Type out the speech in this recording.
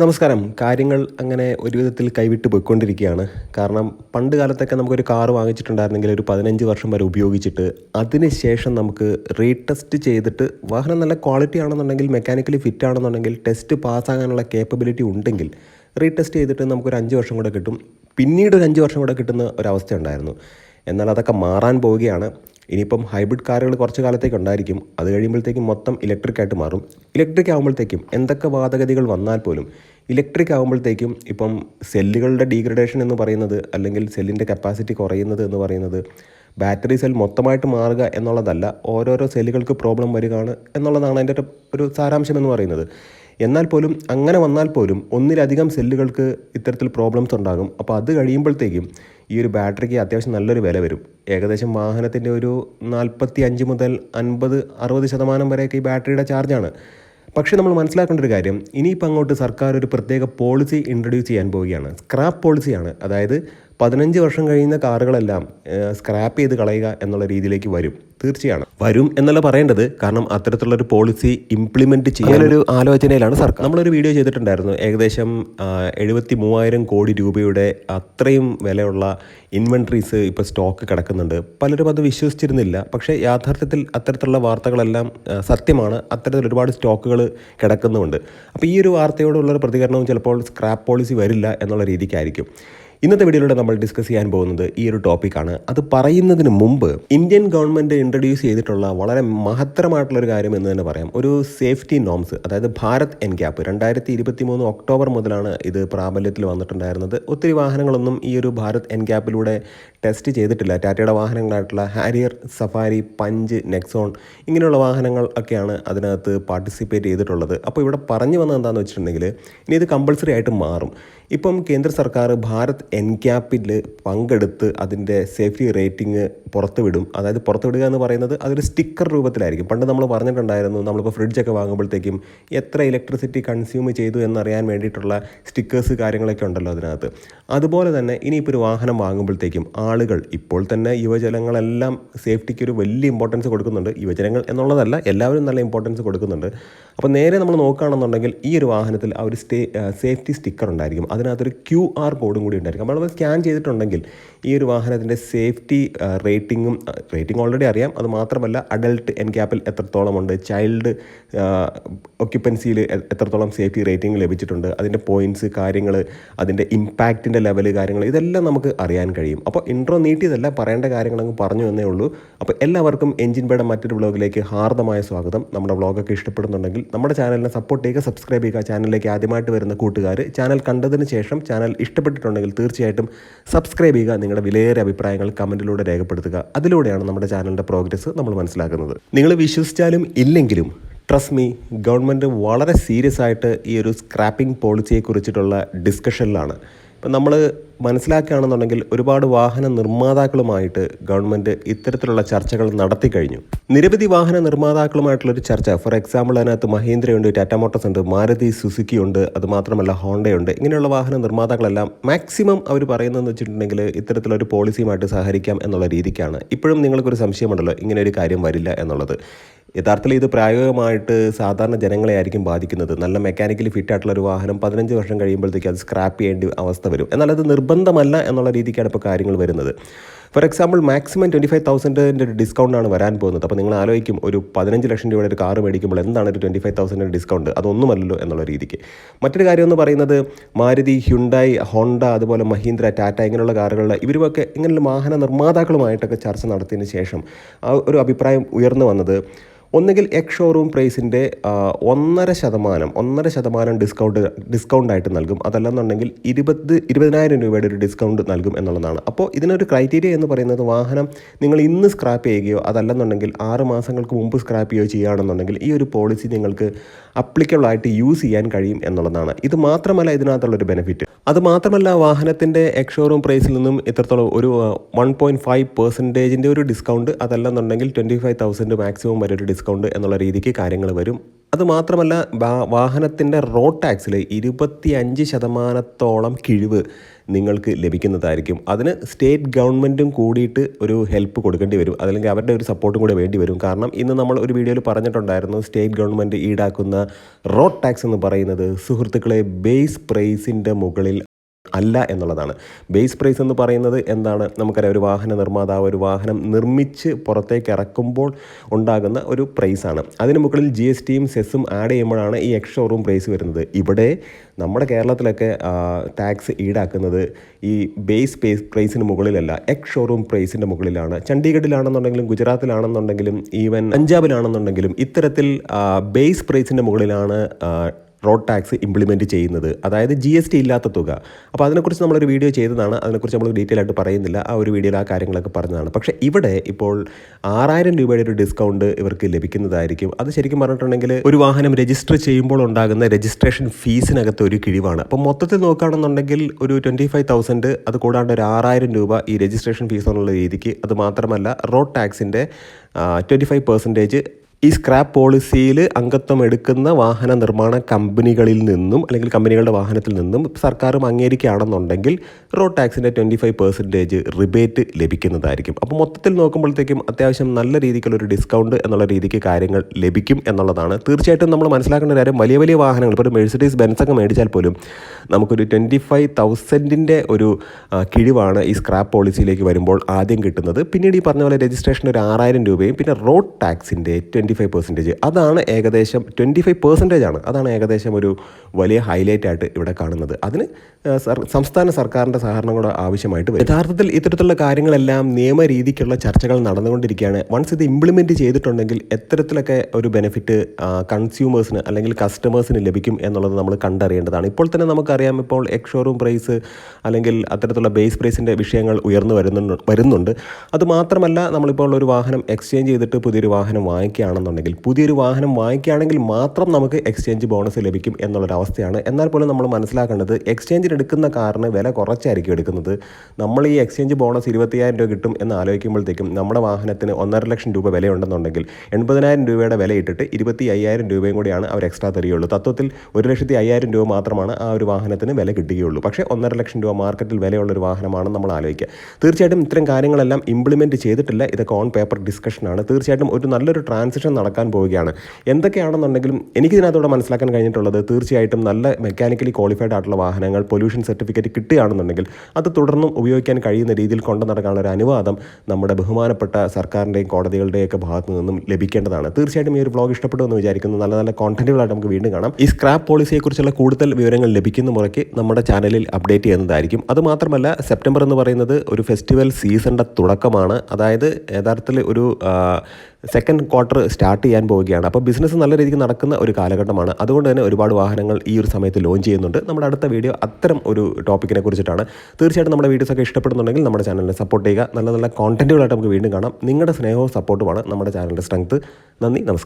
നമസ്കാരം. കാര്യങ്ങൾ അങ്ങനെ ഒരു വിധത്തിൽ കൈവിട്ട് പോയിക്കൊണ്ടിരിക്കുകയാണ്. കാരണം പണ്ട് കാലത്തൊക്കെ നമുക്കൊരു കാർ വാങ്ങിച്ചിട്ടുണ്ടായിരുന്നെങ്കിൽ ഒരു പതിനഞ്ച് വർഷം വരെ ഉപയോഗിച്ചിട്ട് അതിനുശേഷം നമുക്ക് റീടെസ്റ്റ് ചെയ്തിട്ട് വാഹനം നല്ല ക്വാളിറ്റി ആണെന്നുണ്ടെങ്കിൽ മെക്കാനിക്കലി ഫിറ്റ് ആണെന്നുണ്ടെങ്കിൽ ടെസ്റ്റ് പാസ്സാകാനുള്ള കേപ്പബിലിറ്റി ഉണ്ടെങ്കിൽ റീടെസ്റ്റ് ചെയ്തിട്ട് നമുക്കൊരു അഞ്ച് വർഷം കൂടെ കിട്ടും. പിന്നീട് ഒരു അഞ്ച് വർഷം കൂടെ കിട്ടുന്ന ഒരവസ്ഥ ഉണ്ടായിരുന്നു. എന്നാൽ അതൊക്കെ മാറാൻ പോവുകയാണ്. ഇനിയിപ്പം ഹൈബ്രിഡ് കാറുകൾ കുറച്ച് കാലത്തേക്ക് ഉണ്ടായിരിക്കും. അത് കഴിയുമ്പോഴത്തേക്കും മൊത്തം ഇലക്ട്രിക് ആയിട്ട് മാറും. ഇലക്ട്രിക് ആകുമ്പോഴത്തേക്കും എന്തൊക്കെ വാദഗതികൾ വന്നാൽ പോലും ഇലക്ട്രിക് ആകുമ്പോഴത്തേക്കും ഇപ്പം സെല്ലുകളുടെ ഡീഗ്രഡേഷൻ എന്ന് പറയുന്നത് അല്ലെങ്കിൽ സെല്ലിന്റെ കപ്പാസിറ്റി കുറയുന്നത് എന്ന് പറയുന്നത് ബാറ്ററി സെൽ മൊത്തമായിട്ട് മാറുക എന്നുള്ളതല്ല ഓരോരോ സെല്ലുകൾക്ക് പ്രോബ്ലം വരികയാണ് എന്നുള്ളതാണ് അതിന്റെ ഒരു- സാരാംശം എന്ന് പറയുന്നത്. എന്നാൽ പോലും അങ്ങനെ വന്നാൽ പോലും ഒന്നിലധികം സെല്ലുകൾക്ക് ഇത്തരത്തിൽ പ്രോബ്ലംസ് ഉണ്ടാകും. അപ്പോൾ അത് കഴിയുമ്പോഴത്തേക്കും ഈ ഒരു ബാറ്ററിക്ക് അത്യാവശ്യം നല്ലൊരു വില വരും. ഏകദേശം വാഹനത്തിന്റെ ഒരു നാൽപ്പത്തി അഞ്ച് മുതൽ അൻപത് അറുപത് ശതമാനം വരെയൊക്കെ ഈ ബാറ്ററിയുടെ ചാർജാണ്. പക്ഷേ നമ്മൾ മനസ്സിലാക്കേണ്ട ഒരു കാര്യം ഇനിയിപ്പോൾ അങ്ങോട്ട് സർക്കാർ ഒരു പ്രത്യേക പോളിസി ഇൻട്രൊഡ്യൂസ് ചെയ്യാൻ പോവുകയാണ്. സ്ക്രാപ്പ് പോളിസിയാണ് അതായത് പതിനഞ്ച് വർഷം കഴിയുന്ന കാറുകളെല്ലാം സ്ക്രാപ്പ് ചെയ്ത് കളയുക എന്നുള്ള രീതിയിലേക്ക് വരും. തീർച്ചയാണ്. വരും എന്നല്ല പറയേണ്ടത്. കാരണം അത്തരത്തിലുള്ളൊരു പോളിസി ഇംപ്ലിമെന്റ് ചെയ്യാനൊരു ആലോചനയിലാണ് സർക്കാർ. നമ്മളൊരു വീഡിയോ ചെയ്തിട്ടുണ്ടായിരുന്നു. ഏകദേശം എഴുപത്തി മൂവായിരം കോടി രൂപയുടെ അത്രയും വിലയുള്ള ഇൻവെൻട്രീസ് ഇപ്പോൾ സ്റ്റോക്ക് കിടക്കുന്നുണ്ട്. പലരും അത് വിശ്വസിച്ചിരുന്നില്ല. പക്ഷേ യാഥാർത്ഥ്യത്തിൽ അത്തരത്തിലുള്ള വാർത്തകളെല്ലാം സത്യമാണ്. അത്തരത്തിൽ ഒരുപാട് സ്റ്റോക്കുകൾ കിടക്കുന്നുമുണ്ട് അപ്പോൾ ഈ ഒരു വാർത്തയോടുള്ളൊരു പ്രതികരണവും ചിലപ്പോൾ സ്ക്രാപ്പ് പോളിസി വരില്ല എന്നുള്ള രീതിക്കായിരിക്കും. ഇന്നത്തെ വീഡിയോയിലൂടെ നമ്മൾ ഡിസ്കസ് ചെയ്യാൻ പോകുന്നത് ഈ ഒരു ടോപ്പിക്കാണ് അത് പറയുന്നതിന് മുമ്പ് ഇന്ത്യൻ ഗവൺമെന്റ് ഇൻട്രൊഡ്യൂസ് ചെയ്തിട്ടുള്ള വളരെ മഹത്തരമായിട്ടുള്ള ഒരു കാര്യം എന്ന് തന്നെ പറയാം. ഒരു സേഫ്റ്റി നോംസ് അതായത് ഭാരത് എൻ ക്യാപ്പ് രണ്ടായിരത്തി ഇരുപത്തി മൂന്ന് ഒക്ടോബർ മുതലാണ് ഇത് പ്രാബല്യത്തിൽ വന്നിട്ടുണ്ടായിരുന്നത്. ഒത്തിരി വാഹനങ്ങളൊന്നും ഈ ഒരു ഭാരത് എൻ ക്യാപ്പിലൂടെ ടെസ്റ്റ് ചെയ്തിട്ടില്ല. ടാറ്റയുടെ വാഹനങ്ങളായിട്ടുള്ള ഹാരിയർ സഫാരി പഞ്ച് നെക്സോൺ ഇങ്ങനെയുള്ള വാഹനങ്ങൾ ഒക്കെയാണ് അതിനകത്ത് പാർട്ടിസിപ്പേറ്റ് ചെയ്തിട്ടുള്ളത്. അപ്പോൾ ഇവിടെ പറഞ്ഞു വന്നത് എന്താണെന്ന് വെച്ചിട്ടുണ്ടെങ്കിൽ ഇനി ഇത് കമ്പൾസറി ആയിട്ട് മാറും. ഇപ്പം കേന്ദ്ര സർക്കാർ ഭാരത് എൻ ക്യാപ്പിൽ പങ്കെടുത്ത് അതിന്റെ സേഫ്റ്റി റേറ്റിംഗ് പുറത്തുവിടും. അതായത് പുറത്തുവിടുക എന്ന് പറയുന്നത് അതൊരു സ്റ്റിക്കർ രൂപത്തിലായിരിക്കും. പണ്ട് നമ്മൾ പറഞ്ഞിട്ടുണ്ടായിരുന്നു നമ്മളിപ്പോൾ ഫ്രിഡ്ജൊക്കെ വാങ്ങുമ്പോഴത്തേക്കും എത്ര ഇലക്ട്രിസിറ്റി കൺസ്യൂം ചെയ്തു എന്നറിയാൻ വേണ്ടിയിട്ടുള്ള സ്റ്റിക്കേഴ്സ് കാര്യങ്ങളൊക്കെ ഉണ്ടല്ലോ അതിനകത്ത്. അതുപോലെ തന്നെ ഇനിയിപ്പോൾ ഒരു വാഹനം വാങ്ങുമ്പോഴത്തേക്കും ആളുകൾ ഇപ്പോൾ തന്നെ യുവജനങ്ങളെല്ലാം സേഫ്റ്റിക്ക് ഒരു വലിയ ഇമ്പോർട്ടൻസ് കൊടുക്കുന്നുണ്ട്. യുവജനങ്ങൾ എന്നുള്ളതല്ല എല്ലാവരും നല്ല ഇമ്പോർട്ടൻസ് കൊടുക്കുന്നുണ്ട്. അപ്പോൾ നേരെ നമ്മൾ നോക്കുകയാണെന്നുണ്ടെങ്കിൽ ഈ ഒരു വാഹനത്തിൽ ആ ഒരു സ്റ്റേ സേഫ്റ്റി സ്റ്റിക്കർ ഉണ്ടായിരിക്കും. അതിനകത്തൊരു ക്യു ആർ കോഡും കൂടി ഉണ്ടായിരിക്കും. നമ്മളത് സ്കാൻ ചെയ്തിട്ടുണ്ടെങ്കിൽ ഈ ഒരു വാഹനത്തിന്റെ സേഫ്റ്റി റേറ്റിങ്ങും റേറ്റിംഗ് ഓൾറെഡി അറിയാം. അത് മാത്രമല്ല അഡൾട്ട് എൻ ക്യാപ്പിൽ എത്രത്തോളം ഉണ്ട് ചൈൽഡ് ഒക്യുപ്പൻസിയിൽ എത്രത്തോളം സേഫ്റ്റി റേറ്റിംഗ് ലഭിച്ചിട്ടുണ്ട് അതിന്റെ പോയിന്റ്സ് കാര്യങ്ങൾ അതിന്റെ ഇമ്പാക്റ്റിന്റെ ലെവൽ കാര്യങ്ങൾ ഇതെല്ലാം നമുക്ക് അറിയാൻ കഴിയും. അപ്പോൾ ഇൻട്രോ നീട്ടിയതല്ല പറയേണ്ട കാര്യങ്ങളങ്ങ് പറഞ്ഞു എന്നേ ഉള്ളൂ. അപ്പോൾ എല്ലാവർക്കും എഞ്ചിൻ ബേയുടെ മറ്റൊരു വ്ളോഗിലേക്ക് ഹാർദമായ സ്വാഗതം. നമ്മുടെ വ്ളോഗൊക്കെ ഇഷ്ടപ്പെടുന്നുണ്ടെങ്കിൽ നമ്മുടെ ചാനലിനെ സപ്പോർട്ട് ചെയ്യുക സബ്സ്ക്രൈബ് ചെയ്യുക. ചാനലിലേക്ക് ആദ്യമായിട്ട് വരുന്ന കൂട്ടുകാർ ചാനൽ കണ്ടതിന് ശേഷം ചാനൽ ഇഷ്ടപ്പെട്ടിട്ടുണ്ടെങ്കിൽ തീർച്ചയായിട്ടും സബ്സ്ക്രൈബ് ചെയ്യുക നിങ്ങളുടെ വിലയേറിയ അഭിപ്രായങ്ങൾ കമന്റിലൂടെ രേഖപ്പെടുത്തുക. അതിലൂടെയാണ് നമ്മുടെ ചാനലിന്റെ പ്രോഗ്രസ് നമ്മൾ മനസ്സിലാക്കുന്നത്. നിങ്ങൾ വിശ്വസിച്ചാലും ഇല്ലെങ്കിലും ട്രസ്റ്റ് മീ ഗവൺമെന്റ് വളരെ സീരിയസ് ആയിട്ട് ഈ ഒരു സ്ക്രാപ്പിംഗ് പോളിസിയെ കുറിച്ചിട്ടുള്ള ഡിസ്കഷനിലാണ് ഇപ്പം നമ്മൾ മനസ്സിലാക്കുകയാണെന്നുണ്ടെങ്കിൽ ഒരുപാട് വാഹന നിർമ്മാതാക്കളുമായിട്ട് ഗവൺമെന്റ് ഇത്തരത്തിലുള്ള ചർച്ചകൾ നടത്തി കഴിഞ്ഞു. നിരവധി വാഹന നിർമ്മാതാക്കളുമായിട്ടുള്ളൊരു ചർച്ച ഫോർ എക്സാമ്പിൾ അതിനകത്ത് മഹീന്ദ്രയുണ്ട് ടാറ്റ മോട്ടോഴ്സ് ഉണ്ട് മാരുതി സുസുക്കി ഉണ്ട് അതുമാത്രമല്ല ഹോണ്ടയുണ്ട് ഇങ്ങനെയുള്ള വാഹന നിർമ്മാതാക്കളെല്ലാം മാക്സിമം അവർ പറയുന്നതെന്ന് വെച്ചിട്ടുണ്ടെങ്കിൽ ഇത്തരത്തിലൊരു പോളിസിയുമായിട്ട് സഹകരിക്കാം എന്നുള്ള രീതിക്കാണ്. ഇപ്പോഴും നിങ്ങൾക്കൊരു സംശയമുണ്ടല്ലോ ഇങ്ങനെ ഒരു കാര്യം വരില്ല എന്നുള്ളത്. യഥാർത്ഥത്തിൽ ഇത് പ്രായോഗികമായിട്ട് സാധാരണ ജനങ്ങളെ ആയിരിക്കും ബാധിക്കുന്നത്. നല്ല മെക്കാനിക്കലി ഫിറ്റ് ആയിട്ടുള്ള ഒരു വാഹനം പതിനഞ്ച് വർഷം കഴിയുമ്പോഴത്തേക്ക് അത് സ്ക്രാപ്പ് ചെയ്യേണ്ട അവസ്ഥ വരും. എന്നാൽ അത് നിർബന്ധമല്ല എന്നുള്ള രീതിക്കാണ് ഇപ്പോൾ കാര്യങ്ങൾ വരുന്നത്. For example maximum twenty five തൗസൻഡിന്റെ ഒരു ഡിസ്കൗണ്ടാണ് വരാൻ പോകുന്നത്. അപ്പോൾ നിങ്ങൾ ആലോചിക്കും ഒരു പതിനഞ്ച് ലക്ഷം രൂപയുടെ ഒരു കാർ മേടിക്കുമ്പോൾ എന്താണ് ഒരു ട്വന്റി ഫൈവ് തൗസൻഡിന്റെ ഡിസ്കൗണ്ട് അതൊന്നുമല്ലല്ലോ എന്നുള്ള രീതിക്ക്. മറ്റൊരു കാര്യം എന്ന് പറയുന്നത് മാരുതി ഹ്യുണ്ടായി ഹോണ്ട അതുപോലെ മഹീന്ദ്ര ടാറ്റ ഇങ്ങനെയുള്ള കാറുകളിൽ ഇവരുമൊക്കെ ഇങ്ങനെയുള്ള വാഹന നിർമ്മാതാക്കളുമായിട്ടൊക്കെ ചർച്ച നടത്തിയതിന് ശേഷം ആ ഒരു അഭിപ്രായം ഉയർന്നു വന്നത് ഒന്നുകിൽ എക് ഷോറൂം പ്രൈസിന്റെ ഒന്നര ശതമാനം ഒന്നര ശതമാനം ഡിസ്കൗണ്ട് ഡിസ്കൗണ്ടായിട്ട് നൽകും. അതല്ലെന്നുണ്ടെങ്കിൽ ഇരുപത് ഇരുപതിനായിരം രൂപയുടെ ഒരു ഡിസ്കൗണ്ട് നൽകും എന്നുള്ളതാണ്. അപ്പോൾ ഇതിനൊരു ക്രൈറ്റീരിയ എന്ന് പറയുന്നത് വാഹനം നിങ്ങൾ ഇന്ന് സ്ക്രാപ്പ് ചെയ്യുകയോ അതല്ലെന്നുണ്ടെങ്കിൽ ആറ് മാസങ്ങൾക്ക് മുമ്പ് സ്ക്രാപ്പ് ചെയ്യുകയോ ചെയ്യുകയാണെന്നുണ്ടെങ്കിൽ ഈ ഒരു പോളിസി നിങ്ങൾക്ക് അപ്ലിക്കബിൾ ആയിട്ട് യൂസ് ചെയ്യാൻ കഴിയും എന്നുള്ളതാണ്. ഇത് മാത്രമല്ല ഇതിനകത്തുള്ളൊരു ബെനിഫിറ്റ് അത് മാത്രമല്ല വാഹനത്തിന്റെ എക്സ് ഷോറൂം പ്രൈസിൽ നിന്നും ഇത്രത്തോളം ഒരു വൺ പോയിന്റ് ഫൈവ് പെർസെന്റേജിന്റെ ഒരു ഡിസ്കൗണ്ട് അതല്ലെന്നുണ്ടെങ്കിൽ ട്വന്റി ഫൈവ് തൗസൻഡ് മാക്സിമം വരെ ഒരു ഡിസ്കൗണ്ട് എന്നുള്ള രീതിക്ക് കാര്യങ്ങൾ വരും. അതുമാത്രമല്ല വാഹനത്തിന്റെ റോഡ് ടാക്സിൽ ഇരുപത്തി അഞ്ച് ശതമാനത്തോളം കിഴിവ് നിങ്ങൾക്ക് ലഭിക്കുന്നതായിരിക്കും. അതിന് സ്റ്റേറ്റ് ഗവൺമെന്റും കൂടിയിട്ട് ഒരു ഹെൽപ്പ് കൊടുക്കേണ്ടി വരും. അതല്ലെങ്കിൽ അവരുടെ ഒരു സപ്പോർട്ടും കൂടെ വേണ്ടി വരും. കാരണം ഇന്ന് നമ്മൾ ഒരു വീഡിയോയിൽ പറഞ്ഞിട്ടുണ്ടായിരുന്നു സ്റ്റേറ്റ് ഗവൺമെന്റ് ഈടാക്കുന്ന റോഡ് ടാക്സ് എന്ന് പറയുന്നത് സുഹൃത്തുക്കളെ ബേസ് പ്രൈസിന്റെ മുകളിൽ അല്ല എന്നുള്ളതാണ്. ബേസ് പ്രൈസ് എന്ന് പറയുന്നത് എന്താണ്? നമുക്കറിയാം ഒരു വാഹന നിർമ്മാതാവ് ഒരു വാഹനം നിർമ്മിച്ച് പുറത്തേക്ക് ഇറക്കുമ്പോൾ ഉണ്ടാകുന്ന ഒരു പ്രൈസാണ് അതിന് മുകളിൽ ജി എസ് ടിയും സെസ്സും ആഡ് ചെയ്യുമ്പോഴാണ് ഈ എക്സ് ഷോറൂം പ്രൈസ് വരുന്നത്. ഇവിടെ നമ്മുടെ കേരളത്തിലൊക്കെ ടാക്സ് ഈടാക്കുന്നത് ഈ ബേസ് പേസ് പ്രൈസിന് മുകളിലല്ല എക്സ് ഷോറൂം പ്രൈസിന്റെ മുകളിലാണ്. ചണ്ഡീഗഡിലാണെന്നുണ്ടെങ്കിലും ഗുജറാത്തിലാണെന്നുണ്ടെങ്കിലും ഈവൻ പഞ്ചാബിലാണെന്നുണ്ടെങ്കിലും ഇത്തരത്തിൽ ബേസ് പ്രൈസിന്റെ മുകളിലാണ് റോഡ് ടാക്സ് ഇംപ്ലിമെന്റ് ചെയ്യുന്നത്. അതായത് ജി എസ് ടി ഇല്ലാത്ത തുക. അപ്പോൾ അതിനെക്കുറിച്ച് നമ്മളൊരു വീഡിയോ ചെയ്തതാണ്. അതിനെക്കുറിച്ച് നമ്മൾ ഡീറ്റെയിൽ ആയിട്ട് പറയുന്നില്ല. ആ ഒരു വീഡിയോയിൽ ആ കാര്യങ്ങളൊക്കെ പറഞ്ഞതാണ്. പക്ഷേ ഇവിടെ ഇപ്പോൾ ആറായിരം രൂപയുടെ ഒരു ഡിസ്കൗണ്ട് ഇവർക്ക് ലഭിക്കുന്നതായിരിക്കും. അത് ശരിക്കും പറഞ്ഞിട്ടുണ്ടെങ്കിൽ ഒരു വാഹനം രജിസ്റ്റർ ചെയ്യുമ്പോൾ ഉണ്ടാകുന്ന രജിസ്ട്രേഷൻ ഫീസിനകത്ത് ഒരു കിഴിവാണ്. അപ്പോൾ മൊത്തത്തിൽ നോക്കുകയാണെന്നുണ്ടെങ്കിൽ ഒരു ട്വന്റി ഫൈവ് തൗസൻഡ് അത് കൂടാണ്ട് ഒരു ആറായിരം രൂപ ഈ രജിസ്ട്രേഷൻ ഫീസ് എന്നുള്ള രീതിക്ക്. അത് മാത്രമല്ല റോഡ് ടാക്സിന്റെ ട്വന്റി ഫൈവ് പെർസെന്റേജ് ഈ സ്ക്രാപ്പ് പോളിസിയിൽ അംഗത്വം എടുക്കുന്ന വാഹന നിർമ്മാണ കമ്പനികളിൽ നിന്നും അല്ലെങ്കിൽ കമ്പനികളുടെ വാഹനത്തിൽ നിന്നും സർക്കാരും അംഗീകരിക്കുകയാണെന്നുണ്ടെങ്കിൽ റോഡ് ടാക്സിന്റെ ട്വന്റി ഫൈവ് പെർസെന്റേജ് റിബേറ്റ് ലഭിക്കുന്നതായിരിക്കും. അപ്പോൾ മൊത്തത്തിൽ നോക്കുമ്പോഴത്തേക്കും അത്യാവശ്യം നല്ല രീതിക്കുള്ളൊരു ഡിസ്കൗണ്ട് എന്നുള്ള രീതിക്ക് കാര്യങ്ങൾ ലഭിക്കും എന്നുള്ളതാണ്. തീർച്ചയായിട്ടും നമ്മൾ മനസ്സിലാക്കേണ്ട കാര്യം വലിയ വലിയ വാഹനങ്ങൾ ഇപ്പോൾ ഒരു മെഴ്സിഡീസ് ബെൻസൊക്കെ മേടിച്ചാൽ പോലും നമുക്കൊരു ട്വന്റി ഫൈവ് തൗസൻഡിന്റെ ഒരു കിഴിവാണ് ഈ സ്ക്രാപ്പ് പോളിസിയിലേക്ക് വരുമ്പോൾ ആദ്യം കിട്ടുന്നത്. പിന്നീട് ഈ പറഞ്ഞ പോലെ രജിസ്ട്രേഷൻ ഒരു ആറായിരം രൂപയും പിന്നെ റോഡ് ടാക്സിന്റെ ട്വന്റി ഫൈവ് പെർസെന്റേജ് അതാണ് ഏകദേശം ട്വന്റി ഫൈവ് പെർസെന്റേജ് ആണ്. അതാണ് ഏകദേശം ഒരു വലിയ ഹൈലൈറ്റ് ആയിട്ട് ഇവിടെ കാണുന്നത്. അതിന് സംസ്ഥാന സർക്കാരിന്റെ സഹകരണം കൂടെ ആവശ്യമായിട്ട് വരും. യഥാർത്ഥത്തിൽ ഇത്തരത്തിലുള്ള കാര്യങ്ങളെല്ലാം നിയമരീതിക്കുള്ള ചർച്ചകൾ നടന്നുകൊണ്ടിരിക്കുകയാണ്. വൺസ് ഇത് ഇംപ്ലിമെന്റ് ചെയ്തിട്ടുണ്ടെങ്കിൽ എത്തരത്തിലൊക്കെ ഒരു ബെനിഫിറ്റ് കൺസ്യൂമേഴ്സിന് അല്ലെങ്കിൽ കസ്റ്റമേഴ്സിന് ലഭിക്കും എന്നുള്ളത് നമ്മൾ കണ്ടറിയേണ്ടതാണ്. ഇപ്പോൾ തന്നെ നമുക്കറിയാം ഇപ്പോൾ എക്സ് പ്രൈസ് അല്ലെങ്കിൽ അത്തരത്തിലുള്ള ബേസ് പ്രൈസിന്റെ വിഷയങ്ങൾ ഉയർന്നു വരുന്നുണ്ട് വരുന്നുണ്ട്. അതുമാത്രമല്ല നമ്മളിപ്പോൾ ഒരു വാഹനം എക്സ്ചേഞ്ച് ചെയ്തിട്ട് പുതിയൊരു വാഹനം വാങ്ങിക്കുകയാണെന്നുണ്ടെങ്കിൽ പുതിയൊരു വാഹനം വാങ്ങിക്കുകയാണെങ്കിൽ മാത്രം നമുക്ക് എക്സ്ചേഞ്ച് ബോണസ് ലഭിക്കും എന്നുള്ളൊരവസ്ഥയാണ്. എന്നാൽ പോലും നമ്മൾ മനസ്സിലാക്കേണ്ടത് എക്സ്ചേഞ്ചിന് എടുക്കുന്ന കാറിന് വില കുറച്ചായിരിക്കും എടുക്കുന്നത്. നമ്മൾ ഈ എക്സ്ചേഞ്ച് ബോണസ് ഇരുപത്തിയായിരം രൂപ കിട്ടും എന്ന് ആലോചിക്കുമ്പോഴത്തേക്കും നമ്മുടെ വാഹനത്തിന് ഒന്നര ലക്ഷം രൂപ വിലയുണ്ടെന്നുണ്ടെങ്കിൽ എൺപതിനായിരം രൂപയുടെ വില ഇട്ടിട്ട് ഇരുപത്തി അയ്യായിരം രൂപയും കൂടിയാണ് അവർ എക്സ്ട്രാ തരികയുള്ളൂ. തത്വത്തിൽ ഒരു ലക്ഷത്തി അയ്യായിരം രൂപ മാത്രമാണ് ആ ഒരു വാഹനത്തിന് വില കിട്ടുകയുള്ളൂ. പക്ഷേ ഒന്നര ലക്ഷം രൂപ മാർക്കറ്റിൽ വിലയുള്ള ഒരു വാഹനമാണെന്ന് നമ്മൾ ആലോചിക്കുക. തീർച്ചയായിട്ടും ഇത്തരം കാര്യങ്ങളെല്ലാം ഇംപ്ലിമെന്റ് ചെയ്തിട്ടില്ല. ഇതൊക്കെ ഓൺ പേപ്പർ ഡിസ്കഷനാണ് തീർച്ചയായിട്ടും ഒരു നല്ലൊരു ട്രാൻസിഷൻ നടക്കാൻ പോവുകയാണ്. എന്തൊക്കെയാണെന്നുണ്ടെങ്കിലും എനിക്കിതിനകത്തൂടെ മനസ്സിലാക്കാൻ കഴിഞ്ഞിട്ടുള്ളത് തീർച്ചയായിട്ടും നല്ല മെക്കാനിക്കലി ക്വാളിഫൈഡ് ആയിട്ടുള്ള വാഹനങ്ങൾ പൊല്യൂഷൻ സർട്ടിഫിക്കറ്റ് കിട്ടുകയാണെന്നുണ്ടെങ്കിൽ അത് തുടർന്നും ഉപയോഗിക്കാൻ കഴിയുന്ന രീതിയിൽ കൊണ്ടു നടക്കാനുള്ള ഒരു അനുവാദം നമ്മുടെ ബഹുമാനപ്പെട്ട സർക്കാരിന്റെയും കോടതികളുടെയൊക്കെ ഭാഗത്തു നിന്നും ലഭിക്കേണ്ടതാണ്. തീർച്ചയായിട്ടും ഈ ഒരു വ്ളോഗ് ഇഷ്ടപ്പെട്ടു എന്ന് വിചാരിക്കുന്നു. നല്ല നല്ല കോണ്ടന്റുകളായിട്ട് നമുക്ക് വീണ്ടും കാണാം. ഈ സ്ക്രാപ്പ് പോളിസിയെക്കുറിച്ചുള്ള കൂടുതൽ വിവരങ്ങൾ ലഭിക്കുന്ന മുറയ്ക്ക് നമ്മുടെ ചാനലിൽ അപ്ഡേറ്റ് ചെയ്യുന്നതായിരിക്കും. അതുമാത്രമല്ല സെപ്റ്റംബർ എന്ന് പറയുന്നത് ഒരു ഫെസ്റ്റിവൽ സീസണിന്റെ തുടക്കമാണ്. അതായത് യഥാർത്ഥത്തിൽ ഒരു സെക്കൻഡ് ക്വാർട്ടർ സ്റ്റാർട്ട് ചെയ്യാൻ പോവുകയാണ്. അപ്പോൾ ബിസിനസ് നല്ല രീതിക്ക് നടക്കുന്ന ഒരു കാലഘട്ടമാണ്. അതുകൊണ്ട് തന്നെ ഒരുപാട് വാഹനങ്ങൾ ഈ ഒരു സമയത്ത് ലോഞ്ച് ചെയ്യുന്നുണ്ട്. നമ്മുടെ അടുത്ത വീഡിയോ അത്തരം ഒരു ടോപ്പിക്കിനെ കുറിച്ചിട്ടാണ്. തീർച്ചയായിട്ടും നമ്മുടെ വീഡിയോസൊക്കെ ഇഷ്ടപ്പെടുന്നുണ്ടെങ്കിൽ നമ്മുടെ ചാനലിനെ സപ്പോർട്ട് ചെയ്യുക. നല്ല നല്ല കോണ്ടന്റുകളായിട്ട് നമുക്ക് വീണ്ടും കാണാം. നിങ്ങളുടെ സ്നേഹവും സപ്പോർട്ടുമാണ് നമ്മുടെ ചാനലിന്റെ സ്ട്രെങ്ത് നന്ദി നമസ്കാരം.